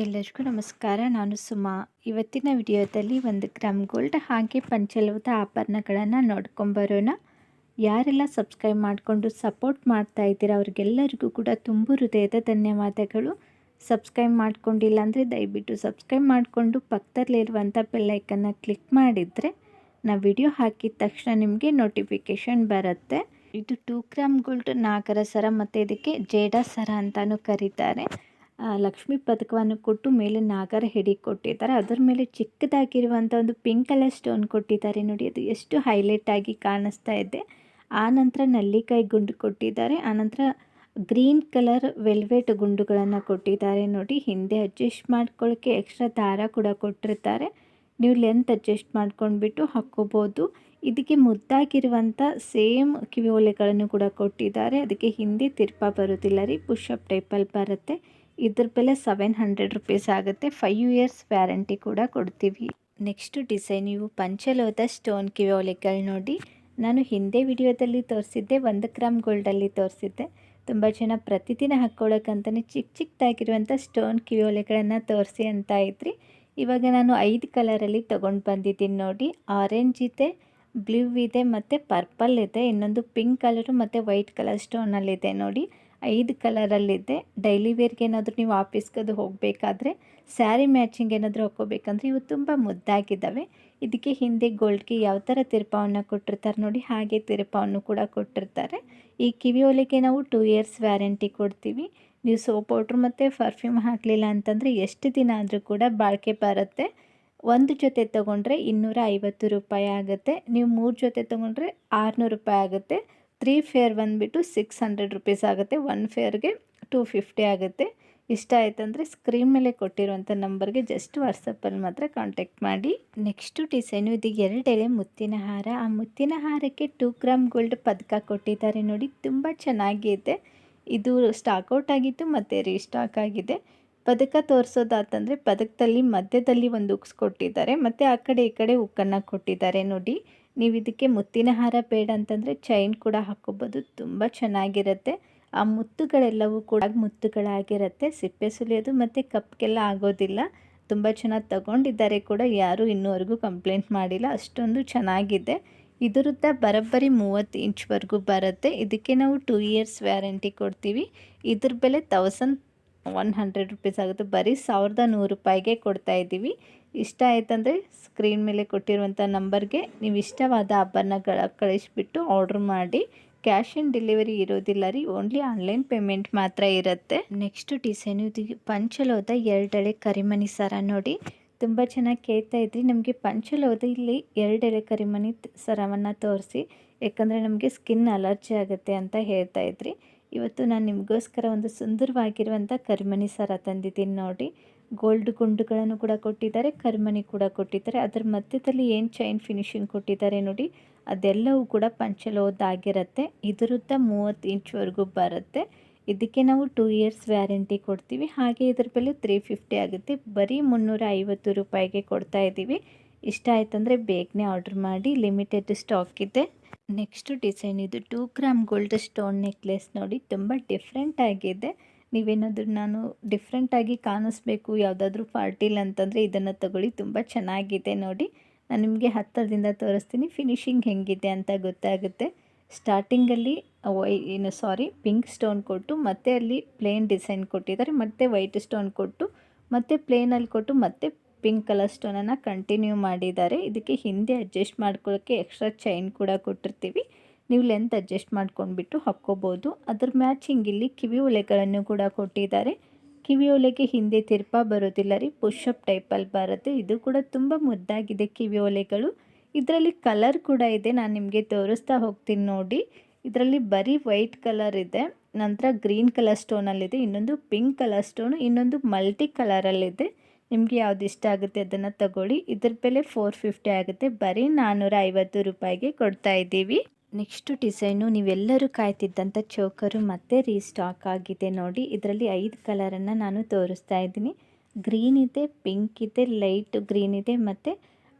ಎಲ್ಲರಿಗೂ ನಮಸ್ಕಾರ. ನಾನು ಸುಮಾ. ಇವತ್ತಿನ ವಿಡಿಯೋದಲ್ಲಿ ಒಂದು ಗ್ರಾಮ್ ಗೋಲ್ಡ್ ಹಾಗೆ ಪಂಚಲೋದ ಆಭರಣಗಳನ್ನು ನೋಡ್ಕೊಂಬರೋಣ ಯಾರೆಲ್ಲ ಸಬ್ಸ್ಕ್ರೈಬ್ ಮಾಡಿಕೊಂಡು ಸಪೋರ್ಟ್ ಮಾಡ್ತಾ ಇದ್ದೀರಾ ಅವ್ರಿಗೆಲ್ಲರಿಗೂ ಕೂಡ ತುಂಬ ಹೃದಯದ ಧನ್ಯವಾದಗಳು. ಸಬ್ಸ್ಕ್ರೈಬ್ ಮಾಡ್ಕೊಂಡಿಲ್ಲ ಅಂದರೆ ದಯವಿಟ್ಟು ಸಬ್ಸ್ಕ್ರೈಬ್ ಮಾಡಿಕೊಂಡು ಪಕ್ಕದಲ್ಲಿರುವಂಥ ಬೆಲ್ಲೈಕನ್ನು ಕ್ಲಿಕ್ ಮಾಡಿದರೆ ನಾವು ವಿಡಿಯೋ ಹಾಕಿದ ತಕ್ಷಣ ನಿಮಗೆ ನೋಟಿಫಿಕೇಷನ್ ಬರುತ್ತೆ. ಇದು ಟೂ ಗ್ರಾಮ್ ಗೋಲ್ಡ್ ನಾಗರ ಸರ ಮತ್ತು ಇದಕ್ಕೆ ಜೇಡ ಸರ ಅಂತಲೂ ಕರೀತಾರೆ. ಲಕ್ಷ್ಮಿ ಪದಕವನ್ನು ಕೊಟ್ಟು ಮೇಲೆ ನಾಗರ ಹೆಡಿ ಕೊಟ್ಟಿದ್ದಾರೆ. ಅದರ ಮೇಲೆ ಚಿಕ್ಕದಾಗಿರುವಂಥ ಒಂದು ಪಿಂಕ್ ಕಲರ್ ಸ್ಟೋನ್ ಕೊಟ್ಟಿದ್ದಾರೆ. ನೋಡಿ, ಅದು ಎಷ್ಟು ಹೈಲೈಟ್ ಆಗಿ ಕಾಣಿಸ್ತಾ ಇದೆ. ಆ ನಂತರ ನಲ್ಲಿಕಾಯಿ ಗುಂಡು ಕೊಟ್ಟಿದ್ದಾರೆ. ಆನಂತರ ಗ್ರೀನ್ ಕಲರ್ ವೆಲ್ವೆಟ್ ಗುಂಡುಗಳನ್ನು ಕೊಟ್ಟಿದ್ದಾರೆ. ನೋಡಿ, ಹಿಂದೆ ಅಡ್ಜಸ್ಟ್ ಮಾಡ್ಕೊಳ್ಳೋಕ್ಕೆ ಎಕ್ಸ್ಟ್ರಾ ದಾರ ಕೂಡ ಕೊಟ್ಟಿರ್ತಾರೆ. ನೀವು ಲೆಂತ್ ಅಡ್ಜಸ್ಟ್ ಮಾಡ್ಕೊಂಡ್ಬಿಟ್ಟು ಹಾಕ್ಕೋಬೋದು. ಇದಕ್ಕೆ ಮುದ್ದಾಗಿರುವಂಥ ಸೇಮ್ ಕಿವಿ ಓಲೆಗಳನ್ನು ಕೂಡ ಕೊಟ್ಟಿದ್ದಾರೆ. ಅದಕ್ಕೆ ಹಿಂದೆ ತಿರ್ಪ ಬರೋದಿಲ್ಲ ರೀ ಪುಷಪ್ ಟೈಪಲ್ಲಿ ಬರುತ್ತೆ. ಇದ್ರ ಬೆಲೆ ಸೆವೆನ್ ಹಂಡ್ರೆಡ್ ರುಪೀಸ್ ಆಗುತ್ತೆ. ಫೈವ್ ಇಯರ್ಸ್ ವ್ಯಾರಂಟಿ ಕೂಡ ಕೊಡ್ತೀವಿ. ನೆಕ್ಸ್ಟು ಡಿಸೈನ್ ಇವು ಪಂಚಲೋದ ಸ್ಟೋನ್ ಕಿವಿಯೋಲೆಗಳು ನೋಡಿ. ನಾನು ಹಿಂದೆ ವಿಡಿಯೋದಲ್ಲಿ ತೋರಿಸಿದ್ದೆ, ಒಂದು ಗ್ರಾಮ್ ಗೋಲ್ಡಲ್ಲಿ ತೋರಿಸಿದ್ದೆ. ತುಂಬ ಜನ ಪ್ರತಿದಿನ ಹಾಕ್ಕೊಳ್ಳೋಕ್ಕಂತಲೇ ಚಿಕ್ಕ ಚಿಕ್ಕದಾಗಿರುವಂಥ ಸ್ಟೋನ್ ಕಿವಿಯೋಲೆಗಳನ್ನು ತೋರಿಸಿ ಅಂತ ಇದ್ರಿ. ಇವಾಗ ನಾನು ಐದು ಕಲರಲ್ಲಿ ತೊಗೊಂಡು ಬಂದಿದ್ದೀನಿ ನೋಡಿ. ಆರೆಂಜ್ ಇದೆ ಬ್ಲೂ ಇದೆ, ಮತ್ತು ಪರ್ಪಲ್ ಇದೆ, ಇನ್ನೊಂದು ಪಿಂಕ್ ಕಲರು ಮತ್ತು ವೈಟ್ ಕಲರ್ ಸ್ಟೋನಲ್ಲಿದೆ ನೋಡಿ. ಐದು ಕಲರಲ್ಲಿದೆ. ಡೈಲಿ ವೇರ್ಗೆ ಏನಾದರೂ ನೀವು ಆಫೀಸ್ಗೆ ಅದು ಹೋಗಬೇಕಾದ್ರೆ, ಸ್ಯಾರಿ ಮ್ಯಾಚಿಂಗ್ ಏನಾದರೂ ಹಾಕೋಬೇಕಂದ್ರೆ ಇವು ತುಂಬ ಮುದ್ದಾಗಿದ್ದಾವೆ. ಇದಕ್ಕೆ ಹಿಂದೆ ಗೋಲ್ಡ್ಗೆ ಯಾವ ಥರ ತಿರುಪವನ್ನು ಕೊಟ್ಟಿರ್ತಾರೆ ನೋಡಿ, ಹಾಗೆ ತಿರುಪವನ್ನು ಕೂಡ ಕೊಟ್ಟಿರ್ತಾರೆ. ಈ ಕಿವಿ ಒಲೆಗೆ ನಾವು ಟೂ ಇಯರ್ಸ್ ವ್ಯಾರಂಟಿ ಕೊಡ್ತೀವಿ. ನೀವು ಸೋಪ್ ಪೌಡ್ರ್ ಮತ್ತು ಪರ್ಫ್ಯೂಮ್ ಹಾಕಲಿಲ್ಲ ಅಂತಂದರೆ ಎಷ್ಟು ದಿನ ಆದರೂ ಕೂಡ ಬಾಳಿಕೆ ಬರುತ್ತೆ. ಒಂದು ಜೊತೆ ತೊಗೊಂಡ್ರೆ ಇನ್ನೂರ ರೂಪಾಯಿ ಆಗುತ್ತೆ. ನೀವು ಮೂರು ಜೊತೆ ತೊಗೊಂಡ್ರೆ ಆರುನೂರು ರೂಪಾಯಿ ಆಗುತ್ತೆ. ತ್ರೀ ಫೇರ್ ಬಂದುಬಿಟ್ಟು ಸಿಕ್ಸ್ ಹಂಡ್ರೆಡ್ ರುಪೀಸ್ ಆಗುತ್ತೆ. ಒನ್ ಫೇರ್ಗೆ ಟೂ ಫಿಫ್ಟಿ ಆಗುತ್ತೆ. ಇಷ್ಟ ಆಯ್ತಂದರೆ ಸ್ಕ್ರೀನ್ ಮೇಲೆ ಕೊಟ್ಟಿರುವಂಥ ನಂಬರ್ಗೆ ಜಸ್ಟ್ ವಾಟ್ಸಪ್ಪಲ್ಲಿ ಮಾತ್ರ ಕಾಂಟ್ಯಾಕ್ಟ್ ಮಾಡಿ. ನೆಕ್ಸ್ಟು ಡಿಸೈನು, ಇದು ಎಳೆ ಮುತ್ತಿನ ಹಾರ. ಆ ಮುತ್ತಿನ ಹಾರಕ್ಕೆ ಟೂ ಗ್ರಾಮ್ ಗೋಲ್ಡ್ ಪದಕ ಕೊಟ್ಟಿದ್ದಾರೆ ನೋಡಿ, ತುಂಬ ಚೆನ್ನಾಗಿದೆ ಇದು ಸ್ಟಾಕ್ಔಟ್ ಆಗಿತ್ತು ಮತ್ತು ರೀಸ್ಟಾಕ್ ಆಗಿದೆ. ಪದಕ ತೋರಿಸೋದಾತಂದರೆ ಪದಕದಲ್ಲಿ ಮಧ್ಯದಲ್ಲಿ ಒಂದು ಉಕ್ಸ್ ಕೊಟ್ಟಿದ್ದಾರೆ, ಮತ್ತು ಆ ಕಡೆ ಈ ಕಡೆ ಉಕ್ಕನ್ನು ಕೊಟ್ಟಿದ್ದಾರೆ ನೋಡಿ. ನೀವು ಇದಕ್ಕೆ ಮುತ್ತಿನ ಹಾರ ಬೇಡ ಅಂತಂದರೆ ಚೈನ್ ಕೂಡ ಹಾಕೋಬೋದು. ತುಂಬ ಚೆನ್ನಾಗಿರುತ್ತೆ. ಆ ಮುತ್ತುಗಳೆಲ್ಲವೂ ಕೂಡ ಮುತ್ತುಗಳಾಗಿರುತ್ತೆ. ಸಿಪ್ಪೆ ಸುಲಿಯೋದು ಮತ್ತು ಕಪ್ಗೆಲ್ಲ ಆಗೋದಿಲ್ಲ. ತುಂಬ ಚೆನ್ನಾಗಿ ತಗೊಂಡಿದ್ದಾರೆ ಕೂಡ. ಯಾರೂ ಇನ್ನೂವರೆಗೂ ಕಂಪ್ಲೇಂಟ್ ಮಾಡಿಲ್ಲ. ಅಷ್ಟೊಂದು ಚೆನ್ನಾಗಿದೆ. ಇದರದ್ದ ಬರೋಬ್ಬರಿ ಮೂವತ್ತು ಇಂಚ್ವರೆಗೂ ಬರುತ್ತೆ. ಇದಕ್ಕೆ ನಾವು ಟೂ ಇಯರ್ಸ್ ವ್ಯಾರಂಟಿ ಕೊಡ್ತೀವಿ. ಇದ್ರ ಬೆಲೆ ತೌಸಂಡ್ ಒನ್ ಹಂಡ್ರೆಡ್ ರುಪೀಸ್ ಆಗುತ್ತೆ. ಬರೀ ಸಾವಿರದ ನೂರು ರೂಪಾಯಿಗೆ ಕೊಡ್ತಾ ಇದ್ದೀವಿ ಇಷ್ಟ ಆಯ್ತಂದರೆ ಸ್ಕ್ರೀನ್ ಮೇಲೆ ಕೊಟ್ಟಿರುವಂಥ ನಂಬರ್ಗೆ ನೀವು ಇಷ್ಟವಾದ ಆಭರಣಗಳ ಕಳಿಸ್ಬಿಟ್ಟು ಆರ್ಡ್ರ್ ಮಾಡಿ. ಕ್ಯಾಶ್ ಆನ್ ಡೆಲಿವರಿ ಇರೋದಿಲ್ಲ ರೀ ಓನ್ಲಿ ಆನ್ಲೈನ್ ಪೇಮೆಂಟ್ ಮಾತ್ರ ಇರುತ್ತೆ. ನೆಕ್ಸ್ಟ್ ಡಿಸೈನು ಇದು ಪಂಚಲೋದ ಎರಡೆಳೆ ಕರಿಮಣಿ ಸರ ನೋಡಿ. ತುಂಬ ಚೆನ್ನಾಗಿ ಕೇಳ್ತಾ ಇದ್ರಿ. ನಮಗೆ ಪಂಚಲೋದ ಇಲ್ಲಿ ಎರಡೆಳೆ ಕರಿಮಣಿ ಸರವನ್ನು ತೋರಿಸಿ. ಯಾಕಂದರೆ ನಮಗೆ ಸ್ಕಿನ್ ಅಲರ್ಜಿ ಆಗುತ್ತೆ ಅಂತ ಹೇಳ್ತಾ ಇದ್ರಿ. ಇವತ್ತು ನಾನು ನಿಮಗೋಸ್ಕರ ಒಂದು ಸುಂದರವಾಗಿರುವಂಥ ಕರಿಮಣಿ ಸರ ತಂದಿದ್ದೀನಿ ನೋಡಿ. ಗೋಲ್ಡ್ ಗುಂಡುಗಳನ್ನು ಕೂಡ ಕೊಟ್ಟಿದ್ದಾರೆ, ಕರಿಮಣಿ ಕೂಡ ಕೊಟ್ಟಿದ್ದಾರೆ. ಅದರ ಮಧ್ಯದಲ್ಲಿ ಏನು ಚೈನ್ ಫಿನಿಶಿಂಗ್ ಕೊಟ್ಟಿದ್ದಾರೆ ನೋಡಿ. ಅದೆಲ್ಲವೂ ಕೂಡ ಪಂಚಲೋದಾಗಿರುತ್ತೆ ಇದರದ್ದ ಮೂವತ್ತು ಇಂಚ್ವರೆಗೂ ಬರುತ್ತೆ. ಇದಕ್ಕೆ ನಾವು ಟೂ ಇಯರ್ಸ್ ವ್ಯಾರಂಟಿ ಕೊಡ್ತೀವಿ. ಹಾಗೆ ಇದ್ರ ಬೆಲೆ ತ್ರೀ ಫಿಫ್ಟಿ ಆಗುತ್ತೆ. ಬರೀ ಮುನ್ನೂರ ಐವತ್ತು ರೂಪಾಯಿಗೆ ಕೊಡ್ತಾ ಇದ್ದೀವಿ ಇಷ್ಟ ಆಯ್ತಂದರೆ ಬೇಗನೆ ಆರ್ಡ್ರ್ ಮಾಡಿ ಲಿಮಿಟೆಡ್ ಸ್ಟಾಕ್ ಇದೆ. ನೆಕ್ಸ್ಟು ಡಿಸೈನ್ ಇದು two gram gold stone necklace ನೋಡಿ ತುಂಬ ಡಿಫ್ರೆಂಟ್ ಆಗಿದೆ. ನೀವೇನಾದರೂ ನಾನು ಡಿಫ್ರೆಂಟಾಗಿ ಕಾಣಿಸ್ಬೇಕು ಯಾವುದಾದ್ರೂ ಪಾರ್ಟಿಲ್ ಅಂತಂದರೆ ಇದನ್ನು ತಗೊಳ್ಳಿ, ತುಂಬ ಚೆನ್ನಾಗಿದೆ ನೋಡಿ. ನಾನು ನಿಮಗೆ ಹತ್ತಿರದಿಂದ ತೋರಿಸ್ತೀನಿ ಫಿನಿಶಿಂಗ್ ಹೆಂಗಿದೆ ಅಂತ ಗೊತ್ತಾಗುತ್ತೆ. ಸ್ಟಾರ್ಟಿಂಗಲ್ಲಿ ವೈ, ಏನು ಸಾರಿ ಪಿಂಕ್ ಸ್ಟೋನ್ ಕೊಟ್ಟು, ಮತ್ತೆ ಅಲ್ಲಿ ಪ್ಲೇನ್ ಡಿಸೈನ್ ಕೊಟ್ಟಿದ್ದಾರೆ, ಮತ್ತೆ ವೈಟ್ ಸ್ಟೋನ್ ಕೊಟ್ಟು, ಮತ್ತೆ ಪ್ಲೇನಲ್ಲಿ ಕೊಟ್ಟು, ಮತ್ತೆ ಪಿಂಕ್ ಕಲರ್ ಸ್ಟೋನನ್ನು ಕಂಟಿನ್ಯೂ ಮಾಡಿದ್ದಾರೆ. ಇದಕ್ಕೆ ಹಿಂದೆ ಅಡ್ಜಸ್ಟ್ ಮಾಡ್ಕೊಳ್ಳೋಕ್ಕೆ ಎಕ್ಸ್ಟ್ರಾ ಚೈನ್ ಕೂಡ ಕೊಟ್ಟಿರ್ತೀವಿ. ನೀವು ಲೆಂತ್ ಅಡ್ಜಸ್ಟ್ ಮಾಡ್ಕೊಂಡ್ಬಿಟ್ಟು ಹಾಕ್ಕೋಬೋದು. ಅದ್ರ ಮ್ಯಾಚಿಂಗ್ ಇಲ್ಲಿ ಕಿವಿ ಒಲೆಗಳನ್ನು ಕೂಡ ಕೊಟ್ಟಿದ್ದಾರೆ. ಕಿವಿ ಒಲೆಗೆ ಹಿಂದೆ ತಿರ್ಪ ಬರೋದಿಲ್ಲ ರೀ ಪುಷಪ್ ಟೈಪಲ್ಲಿ ಬರುತ್ತೆ. ಇದು ಕೂಡ ತುಂಬ ಮುದ್ದಾಗಿದೆ ಕಿವಿ ಒಲೆಗಳು. ಇದರಲ್ಲಿ ಕಲರ್ ಕೂಡ ಇದೆ, ನಾನು ನಿಮಗೆ ತೋರಿಸ್ತಾ ಹೋಗ್ತೀನಿ ನೋಡಿ. ಇದರಲ್ಲಿ ಬರೀ ವೈಟ್ ಕಲರ್ ಇದೆ, ನಂತರ ಗ್ರೀನ್ ಕಲರ್ ಸ್ಟೋನಲ್ಲಿದೆ ಇನ್ನೊಂದು ಪಿಂಕ್ ಕಲರ್ ಸ್ಟೋನು ಇನ್ನೊಂದು ಮಲ್ಟಿ ಕಲರಲ್ಲಿದೆ ನಿಮಗೆ ಯಾವ್ದು ಇಷ್ಟ ಆಗುತ್ತೆ ಅದನ್ನು ತಗೊಳ್ಳಿ. ಇದ್ರ ಬೆಲೆ ಫೋರ್ ಫಿಫ್ಟಿ ಆಗುತ್ತೆ. ಬರೀ ನಾನ್ನೂರ ಐವತ್ತು ರೂಪಾಯಿಗೆ ಕೊಡ್ತಾ ಇದ್ದೀವಿ. ನೆಕ್ಸ್ಟ್ ಡಿಸೈನು ನೀವೆಲ್ಲರೂ ಕಾಯ್ತಿದ್ದಂಥ ಚೋಕರು ಮತ್ತೆ ರೀಸ್ಟಾಕ್ ಆಗಿದೆ ನೋಡಿ. ಇದರಲ್ಲಿ ಐದು ಕಲರನ್ನು ನಾನು ತೋರಿಸ್ತಾ ಇದ್ದೀನಿ. ಗ್ರೀನ್ ಇದೆ ಪಿಂಕ್ ಇದೆ ಲೈಟ್ ಗ್ರೀನ್ ಇದೆ ಮತ್ತು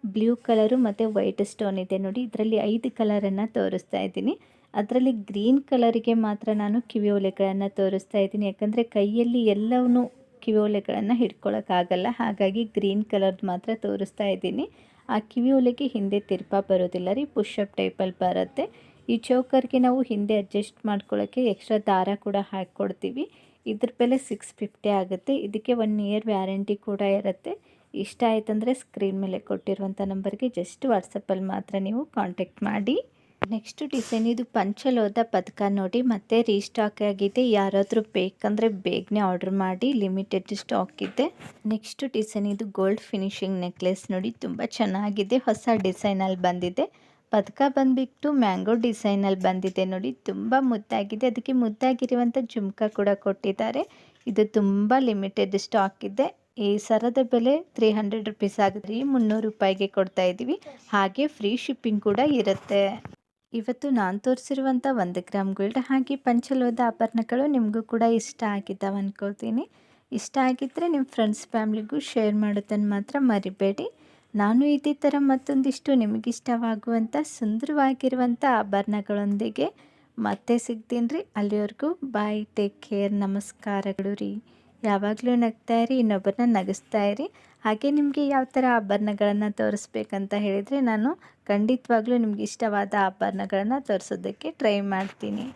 ಬ್ಲೂ ಕಲರು ಮತ್ತು ವೈಟ್ ಸ್ಟೋನ್ ಇದೆ ನೋಡಿ. ಇದರಲ್ಲಿ ಐದು ಕಲರನ್ನು ತೋರಿಸ್ತಾ ಇದ್ದೀನಿ. ಅದರಲ್ಲಿ ಗ್ರೀನ್ ಕಲರಿಗೆ ಮಾತ್ರ ನಾನು ಕಿವಿ ಒಲೆಗಳನ್ನು ತೋರಿಸ್ತಾ ಇದ್ದೀನಿ. ಯಾಕಂದರೆ ಕೈಯಲ್ಲಿ ಎಲ್ಲವೂ ಕಿವಿ ಹಿಡ್ಕೊಳ್ಳೋಕ್ಕಾಗಲ್ಲ ಹಿಡ್ಕೊಳಕ್ಕಾಗಲ್ಲ. ಹಾಗಾಗಿ ಗ್ರೀನ್ ಕಲರ್ದು ಮಾತ್ರ ತೋರಿಸ್ತಾ ಇದ್ದೀನಿ. ಆ ಕಿವಿ ಒಲೆಗೆ ಹಿಂದೆ ತಿರ್ಪ ಬರೋದಿಲ್ಲ ರೀ ಪುಷಪ್ ಟೈಪಲ್ಲಿ ಬರುತ್ತೆ. ಈ ಚೌಕರ್ಗೆ ನಾವು ಹಿಂದೆ ಅಡ್ಜಸ್ಟ್ ಮಾಡ್ಕೊಳ್ಳೋಕ್ಕೆ ಎಕ್ಸ್ಟ್ರಾ ದಾರ ಕೂಡ ಹಾಕ್ಕೊಡ್ತೀವಿ. ಇದ್ರ ಬೆಲೆ ಸಿಕ್ಸ್ ಫಿಫ್ಟಿ ಆಗುತ್ತೆ. ಇದಕ್ಕೆ ಒನ್ ಇಯರ್ ವ್ಯಾರಂಟಿ ಕೂಡ ಇರುತ್ತೆ. ಇಷ್ಟ ಆಯ್ತಂದರೆ ಸ್ಕ್ರೀನ್ ಮೇಲೆ ಕೊಟ್ಟಿರುವಂಥ ನಂಬರ್ಗೆ ಜಸ್ಟ್ ವಾಟ್ಸಪ್ಪಲ್ಲಿ ಮಾತ್ರ ನೀವು ಕಾಂಟ್ಯಾಕ್ಟ್ ಮಾಡಿ. ನೆಕ್ಸ್ಟ್ ಡಿಸೈನ್ ಇದು ಪಂಚಲೋದ ಪದಕ ನೋಡಿ, ಮತ್ತೆ ರೀಸ್ಟಾಕ್ ಆಗಿದೆ. ಯಾರಾದರೂ ಬೇಕಂದ್ರೆ ಬೇಗನೆ ಆರ್ಡರ್ ಮಾಡಿ, ಲಿಮಿಟೆಡ್ ಸ್ಟಾಕ್ ಇದೆ. ನೆಕ್ಸ್ಟ್ ಡಿಸೈನ್ ಇದು ಗೋಲ್ಡ್ ಫಿನಿಶಿಂಗ್ ನೆಕ್ಲೆಸ್ ನೋಡಿ, ತುಂಬ ಚೆನ್ನಾಗಿದೆ. ಹೊಸ ಡಿಸೈನಲ್ಲಿ ಬಂದಿದೆ. ಪದಕ ಬಂದುಬಿಟ್ಟು ಮ್ಯಾಂಗೋ ಡಿಸೈನಲ್ಲಿ ಬಂದಿದೆ ನೋಡಿ, ತುಂಬ ಮುದ್ದಾಗಿದೆ. ಅದಕ್ಕೆ ಮುದ್ದಾಗಿರುವಂಥ ಜುಮ್ಕ ಕೂಡ ಕೊಟ್ಟಿದ್ದಾರೆ. ಇದು ತುಂಬ ಲಿಮಿಟೆಡ್ ಸ್ಟಾಕ್ ಇದೆ. ಈ ಸರದ ಬೆಲೆ ತ್ರೀ ಹಂಡ್ರೆಡ್ ರುಪೀಸ್ ಆಗುತ್ತೆ. ಮುನ್ನೂರು ರೂಪಾಯಿಗೆ ಕೊಡ್ತಾ ಇದ್ದೀವಿ ಹಾಗೆ ಫ್ರೀ ಶಿಪ್ಪಿಂಗ್ ಕೂಡ ಇರುತ್ತೆ. ಇವತ್ತು ನಾನು ತೋರಿಸಿರುವಂಥ ಒಂದು ಗ್ರಾಮ್ ಗೋಲ್ಡ್ ಹಾಗೆ ಪಂಚಲೋದ ಆಭರಣಗಳು ನಿಮಗೂ ಕೂಡ ಇಷ್ಟ ಆಗಿದ್ದಾವೆ ಅಂದ್ಕೊಳ್ತೀನಿ ಇಷ್ಟ ಆಗಿದ್ದರೆ ನಿಮ್ಮ ಫ್ರೆಂಡ್ಸ್ ಫ್ಯಾಮ್ಲಿಗೂ ಶೇರ್ ಮಾಡೋದನ್ನು ಮಾತ್ರ ಮರಿಬೇಡಿ. ನಾನು ಇದೇ ಥರ ಮತ್ತೊಂದಿಷ್ಟು ನಿಮಗಿಷ್ಟವಾಗುವಂಥ ಸುಂದರವಾಗಿರುವಂಥ ಆಭರಣಗಳೊಂದಿಗೆ ಮತ್ತೆ ಸಿಗ್ತೀನಿ ರೀ. ಅಲ್ಲಿವರೆಗೂ ಬಾಯ್ ಟೇಕ್ ಕೇರ್ ನಮಸ್ಕಾರಗಳು ರೀ. ಯಾವಾಗಲೂ ನಗ್ತಾ ಇರಿ, ಇನ್ನೊಬ್ಬರನ್ನ ನಗಿಸ್ತಾ ಇರಿ. ಹಾಗೆ ನಿಮಗೆ ಯಾವ ಥರ ಆಭರಣಗಳನ್ನು ತೋರಿಸ್ಬೇಕಂತ ಹೇಳಿದರೆ ನಾನು ಖಂಡಿತವಾಗ್ಲೂ ನಿಮ್ಗೆ ಇಷ್ಟವಾದ ಆಭರಣಗಳನ್ನು ತೋರಿಸೋದಕ್ಕೆ ಟ್ರೈ ಮಾಡ್ತೀನಿ.